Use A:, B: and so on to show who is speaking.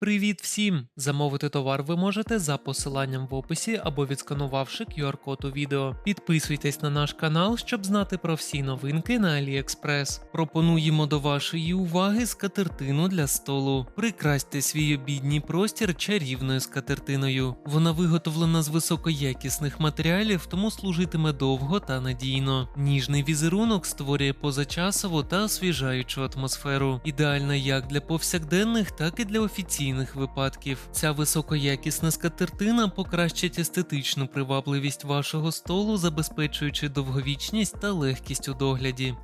A: Привіт всім! Замовити товар ви можете за посиланням в описі або відсканувавши QR-код у відео. Підписуйтесь на наш канал, щоб знати про всі новинки на AliExpress. Пропонуємо до вашої уваги скатертину для столу. Прикрасьте свій обідній простір чарівною скатертиною. Вона виготовлена з високоякісних матеріалів, тому служитиме довго та надійно. Ніжний візерунок створює позачасову та освіжаючу атмосферу. Ідеальна як для повсякденних, так і для офіційних випадків. Ця високоякісна скатертина покращить естетичну привабливість вашого столу, забезпечуючи довговічність та легкість у догляді.